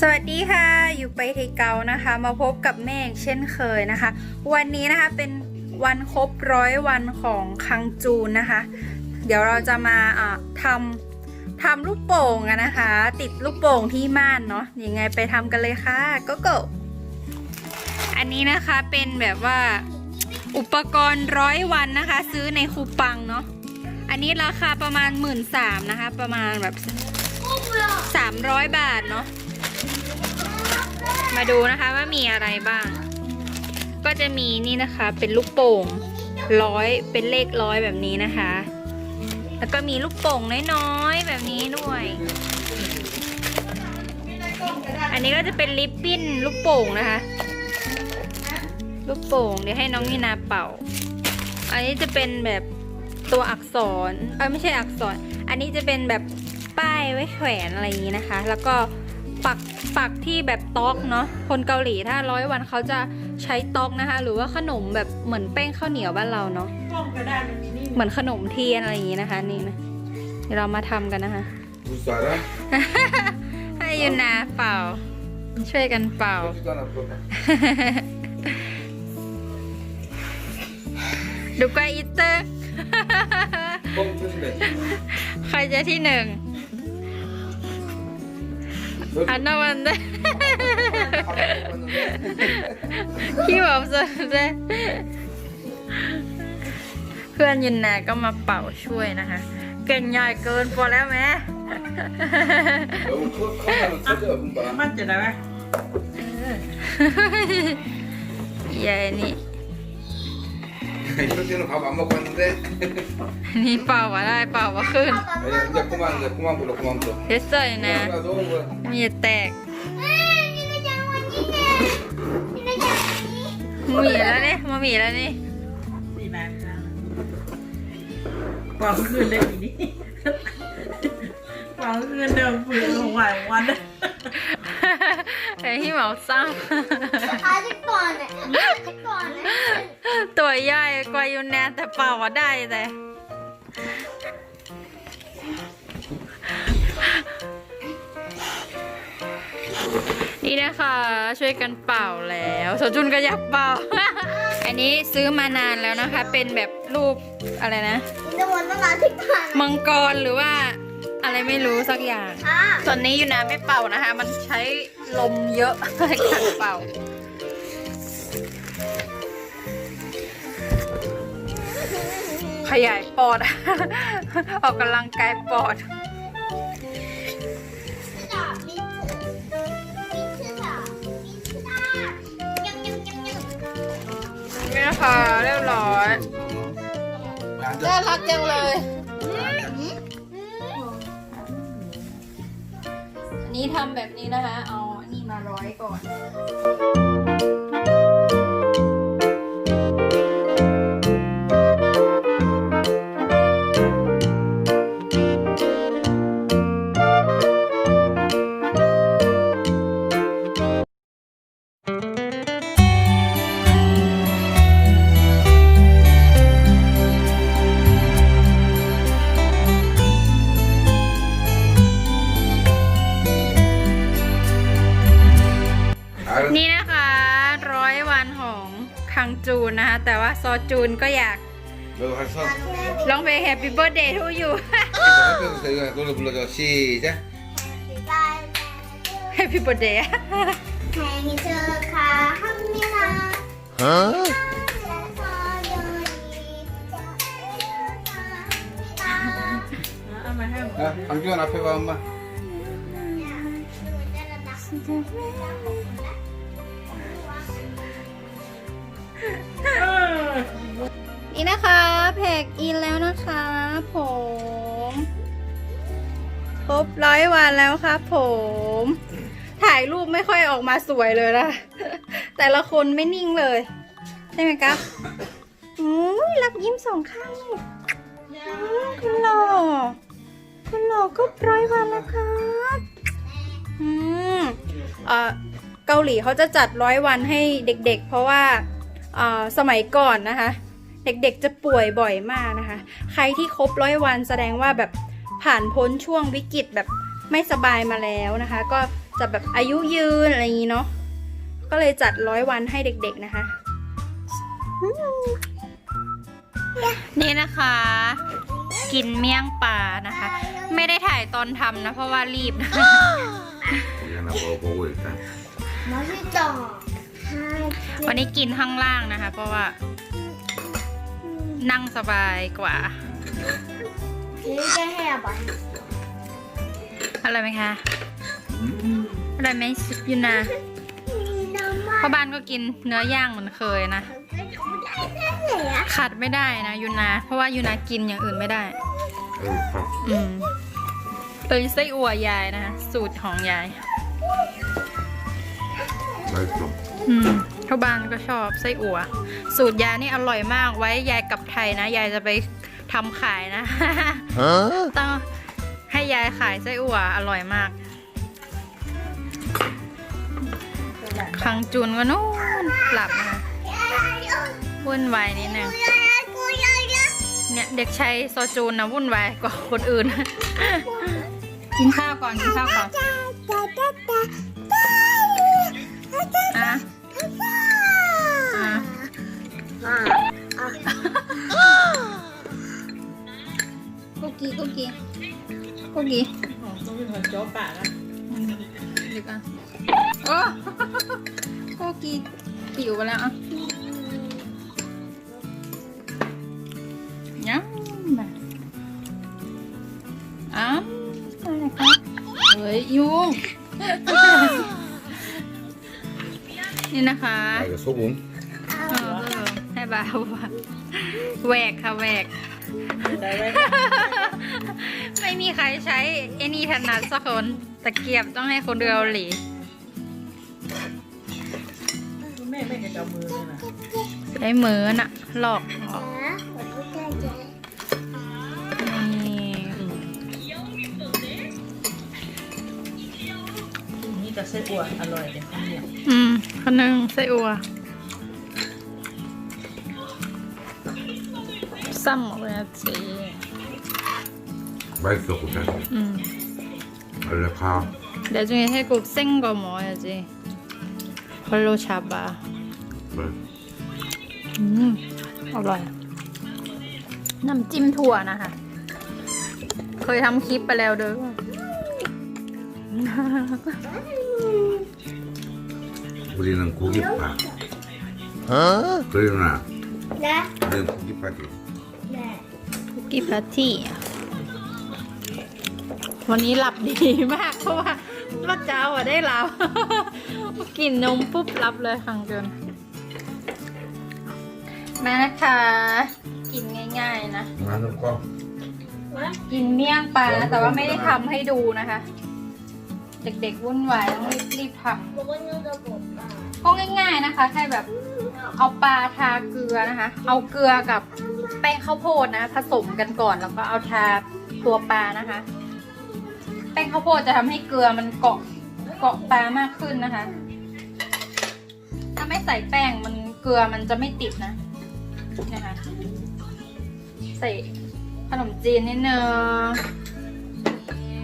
สวัสดีค่ะ อยู่ไปเทเกานะคะ มาพบกับแม่อีกเช่นเคยนะคะ วันนี้นะคะเป็นวันครบร้อยวันของคังจูนนะคะ เดี๋ยวเราจะมาอ่าทำทำลูกโป่งนะคะ ติดลูกโป่งที่ม่านเนาะยังไงไปทำกันเลยค่ะก็โกอันนี้นะคะเป็นแบบว่าอุปกรณ์ร้อยวันนะคะ ซื้อในคูปังเนาะอันนี้ราคาประมาณหมื่นสามนะคะ ประมาณแบบ300บาทเนาะ มาดูนะคะว่ามีอะไรบ้าง ก็จะมีนี่นะคะ เป็นลูกโป่งร้อยเป็นเลขร้อยแบบนี้นะคะ แล้วก็มีลูกโป่งน้อยๆแบบนี้ด้วย อันนี้ก็จะเป็นลิปปิ้นลูกโป่งนะคะ ลูกโป่งเดี๋ยวให้น้องนินาเป่า อันนี้จะเป็นแบบตัวอักษร เออไม่ใช่อักษร อันนี้จะเป็นแบบป้ายไว้แขวนอะไรอย่างนี้นะคะ แล้วก็ ปักปักที่แบบต๊อกเนาะคนเกาหลีถ้าร้อยวันเขาจะใช้ต๊อกนะคะ หรือว่าขนมแบบเหมือนแป้งข้าวเหนียวบ้านเราเนาะกล้องก็ได้มันมีนี่เหมือนขนมเทียนอะไรอย่างนี้นะคะนี่นะเดี๋ยวเรามาทำกันนะคะ Gusto ara? ให้ยุนาเป่า ช่วยกันเป่า Gusto na po. ดูกว่าอีเตอร์ Kung gusto na. ใครจะที่หนึ่ง อันนั้นวันเด พี่บอกสุดเลยเพื่อนยินนาก็มาเป่าช่วยนะคะ เก่งใหญ่เกินพอแล้วแม่ 카메라 찾아 본다. มันจะได้ไหม ใหญ่นี่ 이렇게는 밥 안 먹고 왔는데. นี่เป่าว่าได้เป่าว่าขึ้น 아니 이제 그만 이제 그만 불러 그만 불러. เดี๋ยวใส่นะ 야, 너무 뭐. มีแต่แตกหมีแล้วนี่มาหมีแล้วนี่ สีนายนะบอกคืนได้อีนี่บอกคืนเดิมฝืนลงไหววัน ไอ้ที่เหมาซ้ 아직 거네. 아직 거네. ำตัวใหญ่กว่ายูแนนแต่เป่าว่าได้แต่นี่นะคะช่วยกันเป่าแล้วโซจุนก็อยากเป่า อันนี้ซื้อมานานแล้วนะคะ เป็นแบบรูปอะไรนะ 근데 원은 아직 거네. มังกรหรือว่า อะไรไม่รู้สักอย่าง ส่วนนี้อยู่นะไม่เป่านะคะ มันใช้ลมเยอะในการเป่า ขยายปอด ออกกำลังกายปอด นี่นะคะเรียบร้อยน่ารักจังเลย นี้ทำแบบนี้นะคะ เอาอันนี้มาร้อยก่อน นก็อยาก Luego al sol. ร้องเพลง Happy Birthday to you Entonces te digo, con los bloqueos, sí, ya. Happy Birthday เอามาให้หมด Han glömt att pröva mamma. เออ กอินแล้วนะคะผมครบร้อยวันแล้วครับผม ถ่ายรูปไม่ค่อยออกมาสวยเลยนะ แต่ละคนไม่นิ่งเลย ใช่ไหมครับอุ้ยรับยิ้มสองข้างนี่อืมคุณหล่อคุณหล่อก็ร้อยวันแล้วครับอืมเออเกาหลีเขาจะจัดร้อยวันให้เด็กๆ เพราะว่าเออสมัยก่อนนะคะ เด็กๆจะป่วยบ่อยมากนะคะ ใครที่ครบร้อยวันแสดงว่าแบบผ่านพ้นช่วงวิกฤตแบบไม่สบายมาแล้วนะคะ ก็ จะแบบอายุยืนอะไรอย่างนี้เนาะก็เลยจัดร้อยวันให้เด็กๆนะคะ นี่นะคะ กินเมี่ยงปลานะคะ ไม่ได้ถ่ายตอนทำนะ เพราะว่ารีบนะ 이거 하나 먹어보고 일단. 맛있다. วันนี้กินข้างล่างนะคะ เพราะว่า นั่งสบายกว่า นี่จะแห่บอลอรไหมคะอะไรไหมยูนาพ่อบ้านก็กินเนื้อย่างเหมือนเคยนะ ขัดไม่ได้นะยูนา เพราะว่ายูนากินอย่างอื่นไม่ได้ อืมเป็นไส้อั่วยายนะสูตรของยายอืมพ่อบ้านก็ชอบไส้อั่ว สูตรยายนี่อร่อยมากไว้ยายกลับไทยนะ ยายจะไปทำขายนะต้องให้ยายขายไส้อั่วอร่อยมากคังจุนก็นู่นหลับนะคะวุ่นวายนิดนึงเนี่ยเด็กชายโซจูนนะวุ่นวายกว่าคนอื่น กินข้าวก่อนกินข้าวก่อนอะอะ กี้พวกี้ต้องเป็นคนโจ๊กปากอะดึกอะโอ้พวกกี้ติ๋วไปแล้วอะยังมาอ้าอะไรครับเฮ้ยยุงนี่นะคะไปกับซุปบุ้งให้บ่าวแหวกค่ะแหวก ไม่มีใครใช้ไอ้นี่ถนัดสักคนตะเกียบต้องให้คนเกาหลีแม่ไม่กระเจ้ามือเลยนะใช้มือน่ะหลอกหลอกนี่นี่แต่ไส้อัวอร่อยเลยข้าวเหนียวอืมคนหนึ่งไส้อัวซ้ำหมดเลยนะจี 맛있어, 고생. อืม 원래 가. 나중에 해국 센 거 먹어야지. 걸로 잡아. 왜? อืมอร่อย น้ำจิ้มถั่วนะคะ เคยทำคลิปไปแล้วเด้อ 우리는 고기파. 그러나 네. 우리는 고기파지. 네. คุกกี้พาร์ตี้ วันนี้หลับดีมากเพราะว่าเมื่อเช้าอะได้หลับกินนมปุ๊บหลับเลยฟังจนมานะคะ กินง่ายๆนะมาลูกก็กินเมี่ยงปลาแต่ว่าไม่ได้ทำให้ดูนะคะ เด็กๆวุ่นวายต้องรีบๆทำก็ง่ายๆนะคะ แค่แบบเอาปลาทาเกลือนะคะ เอาเกลือกับแป้งข้าวโพดนะ ผสมกันก่อนแล้วก็เอาทาตัวปลานะคะ แป้งข้าวโพดจะทำให้เกลือมันเกาะเกาะปลามากขึ้นนะคะ ถ้าไม่ใส่แป้งมันเกลือมันจะไม่ติดนะนะคะ ใส่ขนมจีนนิดนึงนี่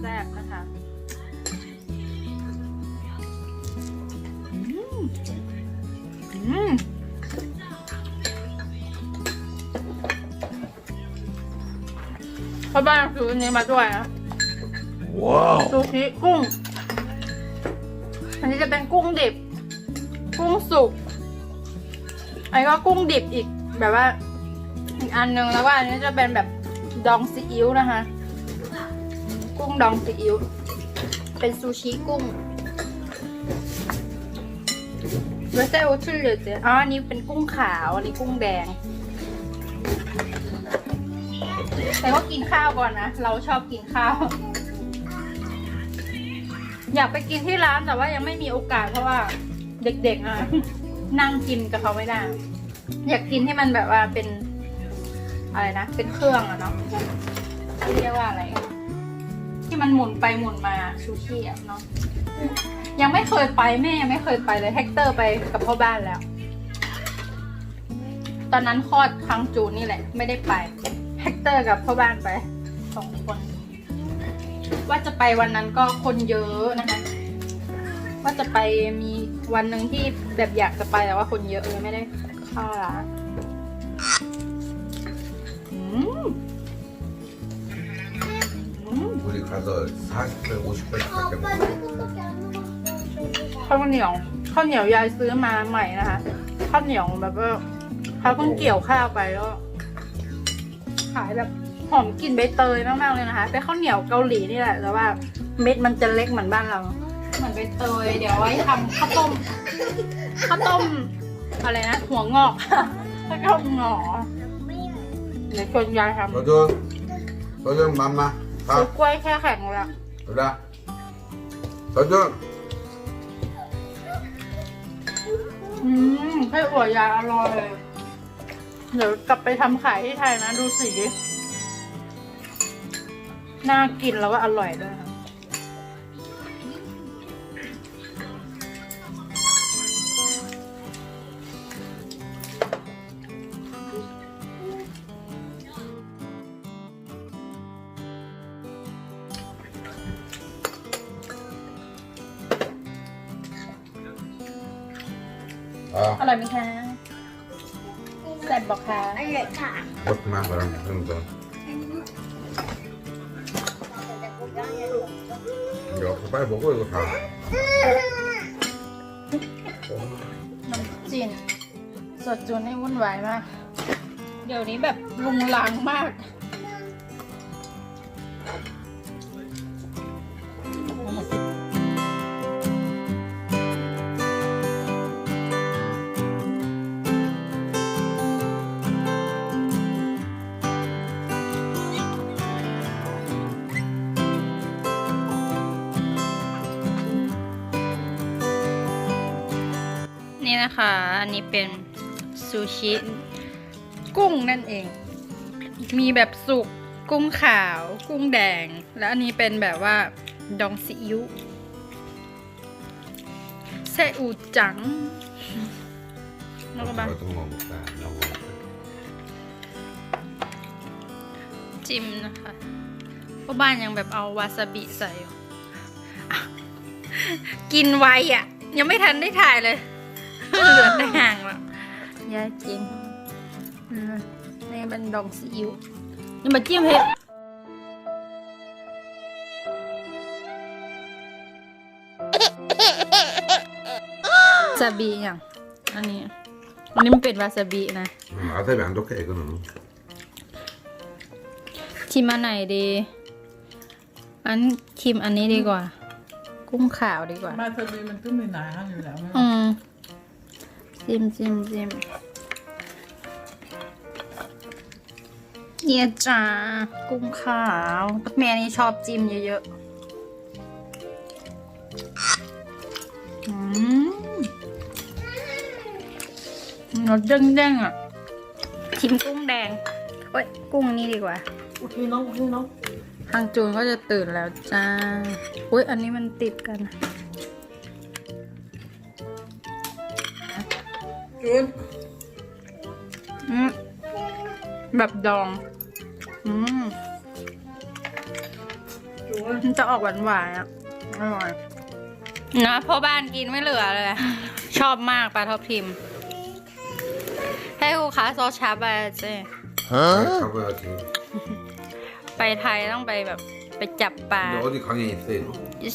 แซ่บนะคะอืมอืมพ่อบ้านซื้อนี้มาด้วยนะ 와 우. ซูชิกุ้ง อันนี้จะเป็นกุ้งดิบ กุ้งสุก อันนี้ก็กุ้งดิบอีกแบบว่า อีกอันหนึงแล้วก็อันนี้จะเป็นแบบดองซีอิ๊วนะคะ กุ้งดองซีอิ๊ว เป็นซูชิกุ้งแล้วเซลชื่อเลยเจ๊อ๋ออันนี้เป็นกุ้งขาว อันนี้กุ้งแดง แต่ว่ากินข้าวก่อนนะ เราชอบกินข้าว อยากไปกินที่ร้านแต่ว่ายังไม่มีโอกาสเพราะว่าเด็กๆอะนั่งกินกับเขาไม่ได้ อยากกินให้มันแบบว่าเป็น อะไรนะ เป็นเครื่องอะเนาะเรียกว่าอะไร ที่มันหมุนไปหมุนมาชูชีอะเนาะยังไม่เคยไปแม่ยังไม่เคยไปเลยแฮกเตอร์ไปกับพ่อบ้านแล้ว ตอนนั้นคลอดครั้งจูนนี่แหละ ไม่ได้ไปแฮกเตอร์กับพ่อบ้านไปสองคน ว่าจะไปวันนั้นก็คนเยอะนะคะ ว่าจะไปมีวันหนึ่งที่แบบอยากจะไปแต่ว่าคนเยอะเลยไม่ได้เข้าร้านอืมอืม 우리 가서 40배, 50배 เอา 밖에 ไป 못 ดูตัวแกนลูก ข้าวเหนียวข้าวเหนียวยายซื้อมาใหม่นะคะข้าวเหนียวแบบว่าเขาเพิ่งเกี่ยวข้าวไปแล้วขายแบบ หอมกลิ่นใบเตยมากๆเลยนะคะเป็นข้าวเหนียวเกาหลีนี่แหละแต่ว่าเม็ดมันจะเล็กเหมือนบ้านเรา เหมือนใบเตย เดี๋ยวไว้ทำข้าวต้มข้าวต้มอะไรนะหัวงอก ข้าวต้มหงอ ไม่ เดี๋ยวชวนยายทำ 서준 서준 맘마 ซื้อ 가 กล้วยแค่แข็งเลยอะ 그래 서준 อืมไส้อั่วยายอร่อยเลยเดี๋ยวกลับไปทำขายที่ไทยนะ ดูสี น่ากินแล้วก็อร่อยด้วยค่ะอะอร่อยไหมคะแซ่บบอกค่ะ อร่อยค่ะ กดมากแล้วเพิ่มเติม ไปผมก็จะถามนมจีนสดจูนให้วุ่นวายมาก เดี๋ยวนี้แบบรุงรังมาก คะ อันนี้เป็นซูชิกุ้งนั่นเอง มีแบบสุกกุ้งขาว กุ้งแดง และอันนี้เป็นแบบว่าดองซีอิ๊วแซอูจังนกบ้าต้องมองติมนะคะพ่อบ้านยังแบบเอาวาซาบิใส่ กินไวอะ ยังไม่ทันได้ถ่ายเลย เหลือแต่ห่างแล้วยายกินอืมนี่เป็นดองซีอิ๊วนี่มาจิ้มเห็ดวาซาบิอย่างอันนี้ อันนี้มันเป็นวาซาบินะ 아삽이 안 좋게 이거는 ชิมอันไหนดี อันชิมอันนี้ดีกว่า กุ้งขาวดีกว่า มาเธอมีมันก็มีหนาอยู่แล้วไหม อืม จิ้มจิ้มจิ้มเยี่ยจ้ากุ้งขาวแม่นี่ชอบจิ้มเยอะๆอืมรสเด้งๆอะชิมกุ้งแดงเอ้ยกุ้งนี่ดีกว่าโอเคน้องโอเคน้องทางจูนก็จะตื่นแล้วจ้าอุ้ยอันนี้มันติดกัน จูน อืมแบบดอง อืม จูน มันจะออกหวานหวานๆอ่ะ อร่อย นะพ่อบ้านกินไม่เหลือเลย ชอบมากปลาทับทิม ให้ครูค้าซอสชาบะเจ้ 잡아야지 ไปไทยต้องไปแบบไปจับปลา 근데 어디 강에 있어 이거? อิ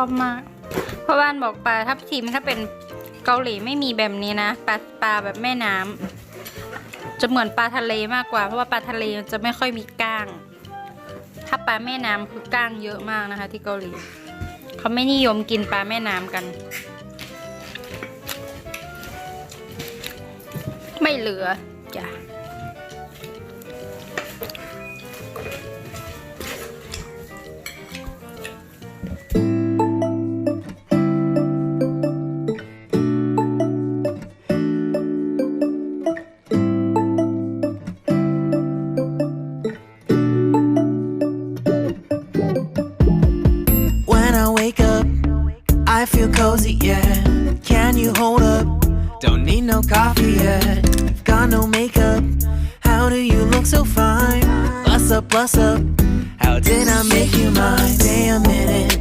อบมากเพราะบ้านบอกปลาทับทิมถ้าเป็นเกาหลีไม่มีแบบนี้นะปลาปลาแบบแม่น้ำจะเหมือนปลาทะเลมากกว่า เพราะว่าปลาทะเลจะไม่ค่อยมีก้าง ถ้าปลาแม่น้ำคือก้างเยอะมากนะคะ ที่เกาหลีเขาไม่นิยมกินปลาแม่น้ำกัน ไม่เหลือจ้ะ on no makeup. How do you look so fine? Bust up, bust up. How did I make you mine? Stay a minute.